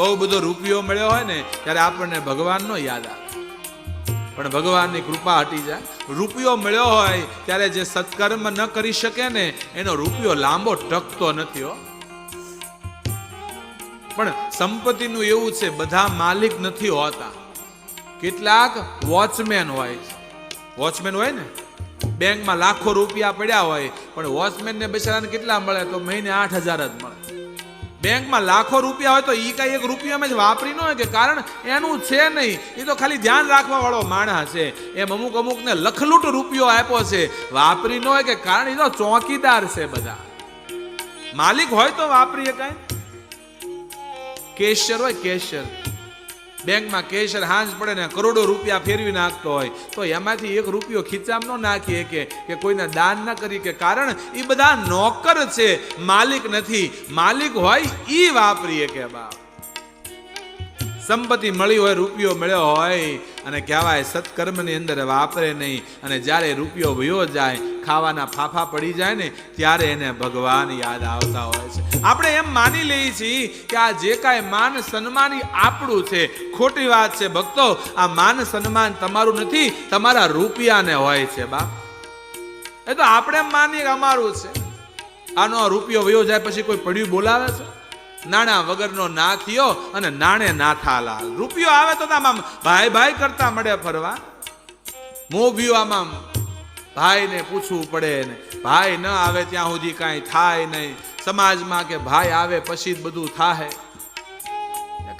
બહુ બધો રૂપિયો મળ્યો હોય ને, ત્યારે આપણને ભગવાનનો યાદ આવે. પણ ભગવાનની કૃપા હટી જાય. રૂપિયો મળ્યો હોય, ત્યારે જે સત્કર્મ ન કરી શકે ને, એનો રૂપિયો લાંબો ટકતો નથી હો. પણ સંપત્તિનું એવું છે, બધા માલિક નથી હોતા. કેટલાક વોચમેન હોય વોચમેન હોય ને? બેંકમાં લાખો રૂપિયા પડ્યા હોય, પણ વોચમેનને બિચારાને કેટલા મળે? તો મહિને આઠ હજાર જ મળે. બેંકમાં લાખો રૂપિયા હોય તો એ કઈ એક રૂપિયામાં જ વાપરી ન હોય કે કારણ એનું છે નહીં. એ તો ખાલી ધ્યાન રાખવા વાળો માણસ છે. એમ અમુક અમુકને લખલૂટ રૂપિયો આપ્યો છે. વાપરી ન હોય કે કારણ એ તો ચોકીદાર છે બધા. માલિક હોય તો વાપરીએ કઈ. કેશર હોય, કેશર. બેંકમાં કેશર હાંજ પડે ને કરોડો રૂપિયા ફેરવી નાખતો હોય, તો એમાંથી એક રૂપિયો ખીચામાં ન નાખીએ કે કે કોઈને દાન ન કરી કે કારણ એ બધા નોકર છે, માલિક નથી. માલિક હોય એ વાપરીએ કે બાપ. સંપત્તિ મળી હોય, રૂપિયો મળ્યો હોય અને કહેવાય, સત્કર્મની અંદર વાપરે નહીં અને જ્યારે રૂપિયો વયો જાય, ખાવાના ફાફા પડી જાય ને, ત્યારે એને ભગવાન યાદ આવતા હોય છે. આપણે એમ માની લઈએ છીએ કે આ જે કાંઈ માન સન્માન આપણું છે, ખોટી વાત છે, ભક્તો, આ માન સન્માન તમારું નથી, તમારા રૂપિયાને હોય છે, બા. એ તો આપણે માનીએ અમારું છે. આનો રૂપિયો વયો જાય પછી કોઈ પડ્યું બોલાવે છે? નાણા વગરનો ના થયો અને નાણે ના થાલાલ રૂપિયો આવે તો આમ ભાઈ ભાઈ કરતા મળે ફરવા. મોભ્યું આમ ભાઈને પૂછવું પડે ને, ભાઈ ન આવે ત્યાં સુધી કાંઈ થાય નહીં. સમાજમાં કે ભાઈ આવે પછી જ બધું થાય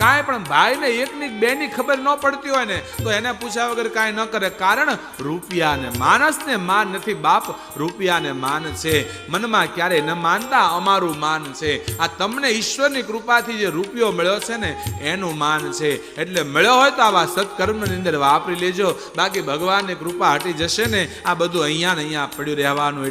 કાંઈ પણ ભાઈને એકની બેની ખબર ન પડતી હોય ને, તો એને પૂછ્યા વગર કાંઈ ન કરે. કારણ રૂપિયાને માણસને માન નથી બાપ રૂપિયાને માન છે. મનમાં ક્યારેય ન માનતા, અમારું માન છે. આ તમને ઈશ્વરની કૃપાથી જે રૂપિયો મળ્યો છે ને, એનું માન છે. એટલે મળ્યો હોય તો આવા સત્કર્મની અંદર વાપરી લેજો. બાકી ભગવાનની કૃપા હટી જશે ને, આ બધું અહીંયા ને અહીંયા પડ્યું રહેવાનું.